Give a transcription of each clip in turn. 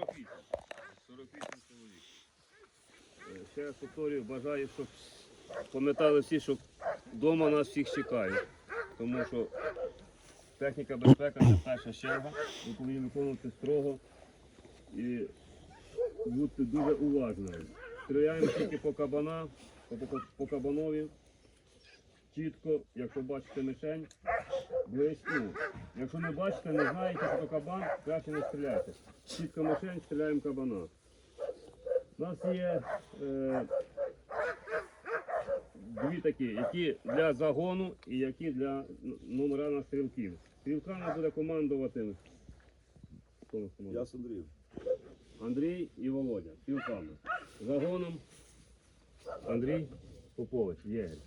48. 48 чоловік. Е, Ще раз повторюю, бажаю, щоб пам'ятали всі, що вдома нас всіх чекають. Тому що техніка безпека це перша черга. Ви повинні виконувати строго і бути дуже уважними. Стріляємо тільки по кабанах, по, по, по кабанові. Чітко, якщо бачите мишень, близько. Якщо не бачите, не знаєте, що кабан, краще не стріляйте. Чітко мишень, стріляємо кабана. У нас є е, дві такі, які для загону і які для номера на стрілків. Стрілками буде командувати нас? Я з Андрієм. Андрій і Володя. Стрілками. Загоном Андрій Попович, єгер.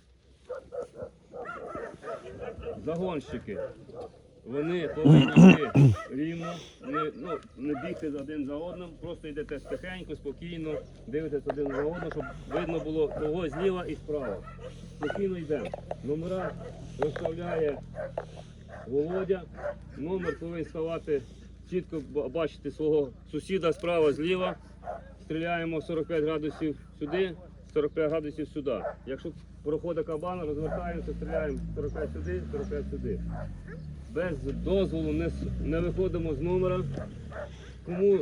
Загонщики. Вони повинні рівно, не, ну, не бігти один за одним, просто йдете тихенько, спокійно, дивитесь один за одним, щоб видно було кого зліва і справа. Спокійно йдемо. Номера розставляє Володя. Номер повинен ставати чітко бачити свого сусіда справа, зліва. Стріляємо 45 градусів сюди, 45 градусів сюди. Якщо проходить кабан, розвертаємося, стріляємо 45 сюди, 45 сюди. Без дозволу не, не виходимо з номера. Кому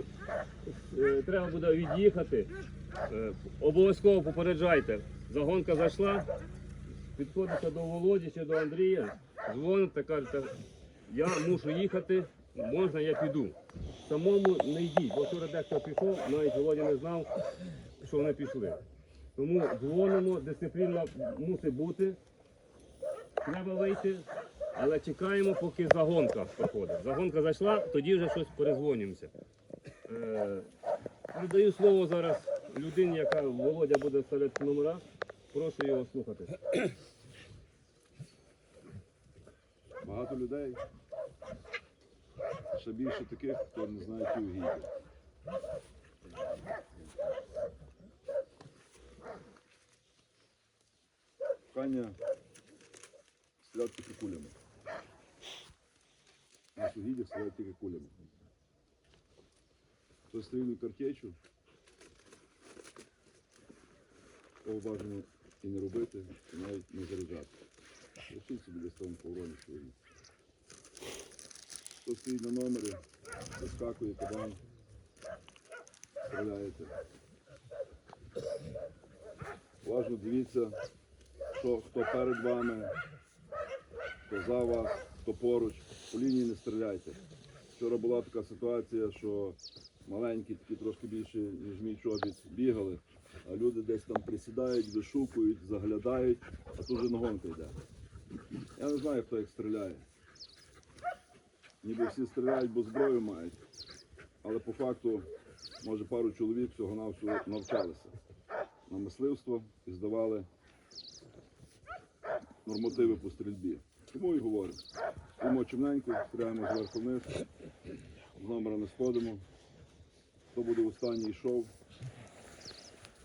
е, треба буде від'їхати, е, обов'язково попереджайте. Загонка зайшла, підходите до Володі чи до Андрія, дзвоните, кажете, я мушу їхати, можна я піду. Самому не йдіть, бо вчора дехто пішов, навіть Володя не знав, що вони пішли. Тому дзвонимо, дисципліна мусить бути. Треба вийти, але чекаємо, поки загонка проходить. Загонка зайшла, тоді вже щось перезвонюємося. Е, Передаю слово зараз людині, яка Володя буде ставити номера. Прошу його слухати. Багато людей. Ще більше таких, хто не знає ті угіддя. Прохання стріляти тільки кулями. На угіддя стріляти тільки кулями. Хто стрілює картечу, того бажано і не робити, і навіть не заряджати. Лишіть собі десь там повроні свої. Хто стоїть на номері, вискакує кабан, стріляєте. Уважно дивіться, що, хто перед вами, хто за вас, хто поруч. По лінії не стріляйте. Вчора була така ситуація, що маленькі, такі трошки більше, ніж мій чобіт, бігали, а люди десь там присідають, вишукують, заглядають, а тут вже нагонка йде. Я не знаю, хто їх стріляє. Ніби всі стріляють, бо зброю мають. Але по факту, може, пару чоловік всього навчалися на мисливство і здавали нормативи по стрільбі. Тому і говорю. Стоїмо чимненько, стріляємо зверху вниз, з номера не сходимо. Хто буде останній йшов,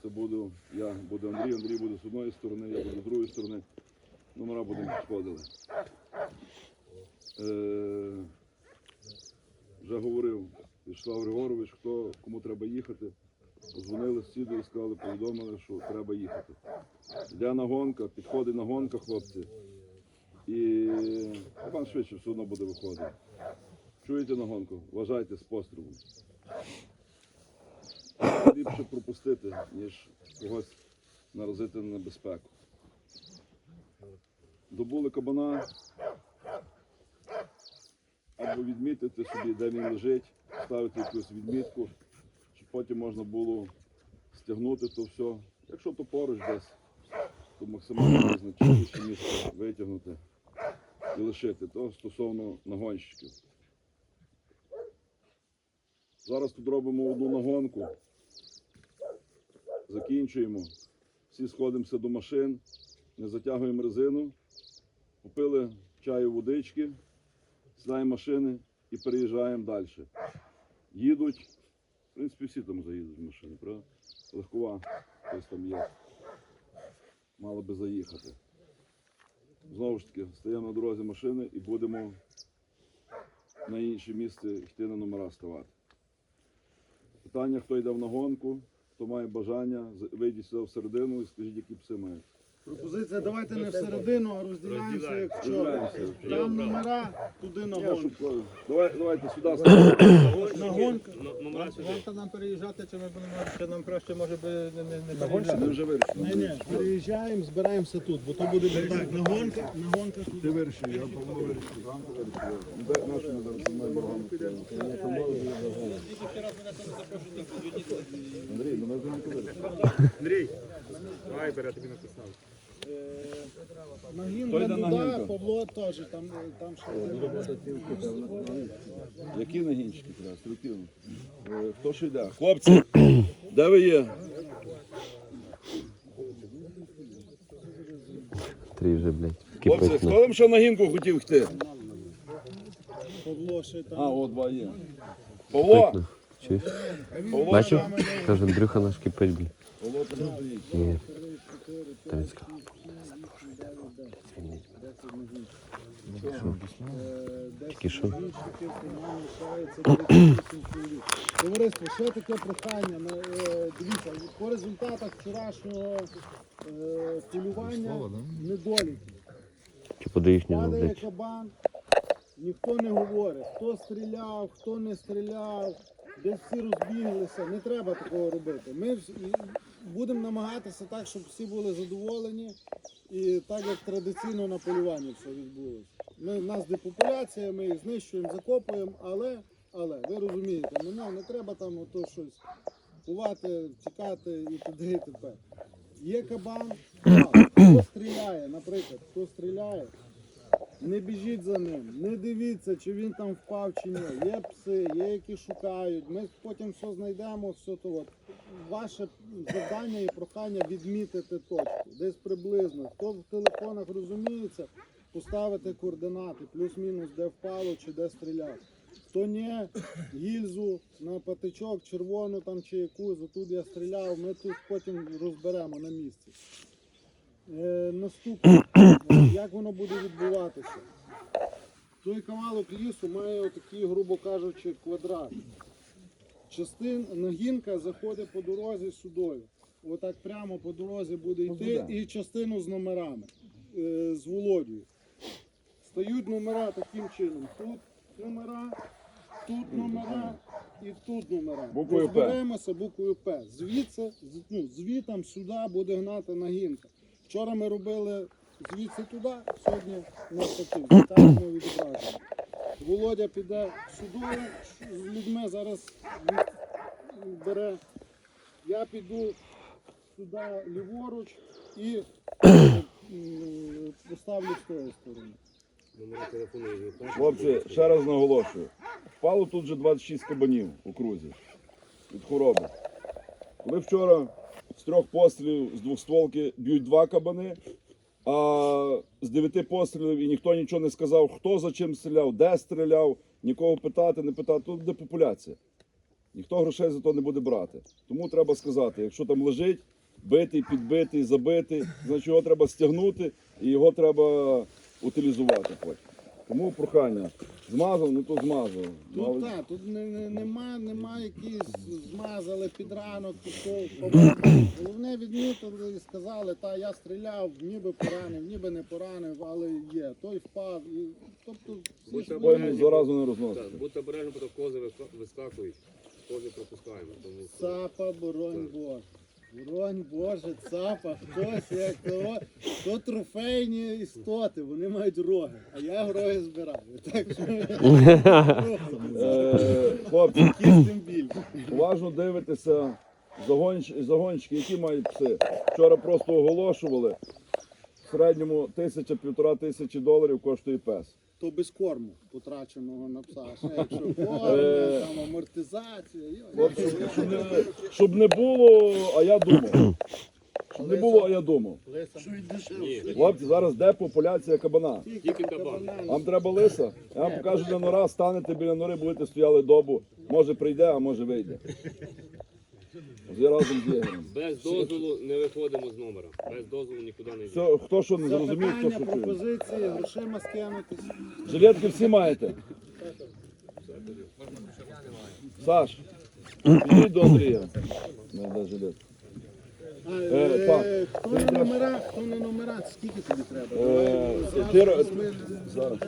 це буду я, буде Андрій, Андрій буде з одної сторони, я буду з другої сторони. Номера будемо сходили. Е, вже говорив Вячеслав Григорович, хто кому треба їхати. Позвонили сусіди і сказали, повідомили, що треба їхати. Йде на гонка, підходить на гонка, хлопці. І вам швидше все одно буде виходити. Чуєте на гонку? Вважайте з пострілом. Ліпше пропустити, ніж когось наразити на небезпеку. Добули кабана, або відмітити собі, де він лежить, ставити якусь відмітку, потім можна було стягнути то все. Якщо то поруч десь, то максимально найзначніше місце витягнути і лишити. То стосовно нагонщиків. Зараз тут робимо одну нагонку, закінчуємо, всі сходимося до машин, не затягуємо резину, купили чаю водички сідаємо машини і переїжджаємо далі. Їдуть, принципі, всі там заїдуть в машини, правда? Легкова, хтось там є. Мало би заїхати. Знову ж таки, стаємо на дорозі машини і будемо на інше місце йти на номера ставати. Питання, хто йде в нагонку, хто має бажання, вийдіть сюди всередину і скажіть, які пси мають. Пропозиція, давайте не всередину, а розділяємося, як вчора. Там номера, туди на гонку. давай, давайте сюди. Номера сюди. Варто нам переїжджати, чи ми будемо, чи нам краще може би не, не, не Ми вже вирішили. Ні, ні, переїжджаємо, збираємося тут, бо то буде так. Нагонка, нагонка тут. Ти вирішив, я Павло вирішив. Нашу ми зараз ми боргами стоїмо. Андрій, ну ми вже не вирішили. Андрій, давай бере, тобі написав. Нагінка йде туди, Нагінка? Павло теж, там, там ще. Які нагінчики треба? Стрілків. Е, Хто ж йде? Хлопці, де ви є? Три вже, блядь, Хлопці, кипить. хто там ще на гінку хотів йти? Павло ще там. А, там. о, два є. Павло! Чуєш? Павло, Бачив? Каже, Андрюха наш кипить, блядь. Павло, ти не стоїть. Ні. Та він сказав. Тільки що? Товариство, ще таке прохання. е, Дивіться, по результатах вчорашнього е, полювання недоліки. Типу до їхнього, Падає кабан, ніхто не говорить, хто стріляв, хто не стріляв, десь всі розбіглися. Не треба такого робити. Ми будемо намагатися так, щоб всі були задоволені і так, як традиційно на полюванні все відбулося. Ми, в нас депопуляція, ми їх знищуємо, закопуємо, але, але ви розумієте, мене не треба там ото щось ховати, тікати і туди і тепер. Є кабан, хто стріляє, наприклад, хто стріляє, не біжіть за ним, не дивіться, чи він там впав чи ні. Є пси, є які шукають. Ми потім все знайдемо, все то. От. Ваше завдання і прохання відмітити точку, десь приблизно. Хто в телефонах розуміється, поставити координати, плюс-мінус, де впало чи де стріляв. Хто ні, гільзу на патичок, червону там чи якусь, отут я стріляв, ми тут потім розберемо на місці. Е, наступне, як воно буде відбуватися? Той кавалок лісу має отакий, грубо кажучи, квадрат. Частин, нагінка заходить по дорозі сюдою. Отак прямо по дорозі буде йти і частину з номерами, е, з Володією. Стають номера таким чином. Тут номера, тут номера і тут номера. Буквою П. Розберемося буквою П. Звідси, ну, звітом сюди буде гнати нагінка. Вчора ми робили звідси туди, сьогодні навпаки. Вітаємо відображення. Володя піде сюди з людьми зараз бере. Я піду сюди ліворуч і м, поставлю з тої сторони. Хлопці, ще раз наголошую. Впало тут вже 26 кабанів у крузі від хвороби. Коли вчора з трьох пострілів з двох стволки б'ють два кабани, а з дев'яти пострілів і ніхто нічого не сказав, хто за чим стріляв, де стріляв, нікого питати, не питати, тут де популяція. Ніхто грошей за то не буде брати. Тому треба сказати, якщо там лежить, битий, підбитий, забитий, значить його треба стягнути і його треба утилізувати потім. Тому прохання. Змазав, ну то змазав. Ну, Тут але- так, тут не, не, нема, нема якісь змазали під ранок, пішов. Головне відмітили і сказали, та я стріляв, ніби поранив, ніби не поранив, але є. Той впав. І, тобто всі Будьте ж йому заразу не Так. Будьте обережні, бо то кози виска- вискакують. Кози пропускаємо. Тому що- Цапа, боронь Боже. Боронь Боже, цапа, хтось як того, то трофейні істоти, вони мають роги, а я роги збираю. Так що Е, хлопці, уважно дивитеся загонщ, загонщики, які мають пси. Вчора просто оголошували. В середньому тисяча-півтора тисячі доларів коштує пес. То без корму потраченого на пса. Ще якщо корм, Е. там амортизація. Щоб не, було, а я думав. Щоб не було, а я думав. Хлопці, зараз де популяція кабана? Тільки кабан. Вам треба лиса? Я вам покажу, де нора, станете біля нори, будете стояли добу. Може прийде, а може вийде. Вже разом з єгерем. Без дозволу не виходимо з номера. Без дозволу нікуди не йдемо. Все, хто що не зрозумів, хто Запитання, що чує. пропозиції, грошима скинутись. Жилетки всі маєте? Саш, Підіть до Андрія. Не, де жилет. А, Е, е, пан, хто ти не йдеш- номера, хто не номера, скільки тобі треба? Е, Зразу ти ро- візьми. Зараз,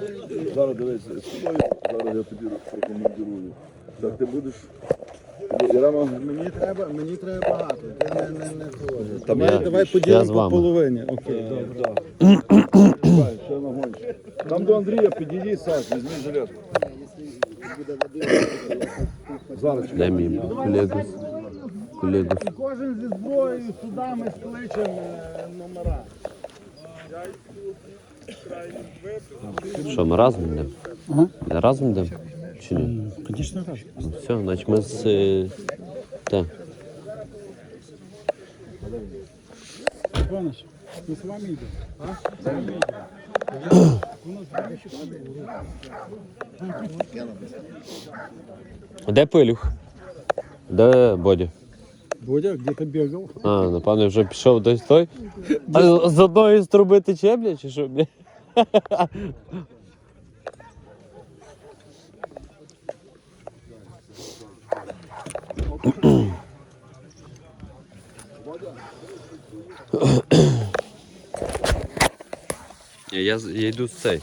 зараз дивись, з тобою, зараз я тобі прокомандирую. Так ти будеш. Ірема, Мені треба, мені треба багато. Ти не, не, не того. Давай, я- давай я з поділимо по вами. половині. Окей, добре. так. Давай, ще нагониш. Там до Андрія підійди, Саш, візьми жилетку. Зараз. Дай мій колегу. Колегу. І кожен зі зброєю сюди ми скличемо е, номера. Що, ми разом йдемо? Ми Разом йдемо? Чи ні? Звісно, так. Ну, Все, значить ми з. е, Так. Іванович, ми з вами йдемо. А Де пилюх? Де Бодя? Бодя, де-то бігав. А, напевно, вже пішов десь той. А з одної з труби тече, бля, чи що, бля? Я, я йду з цей.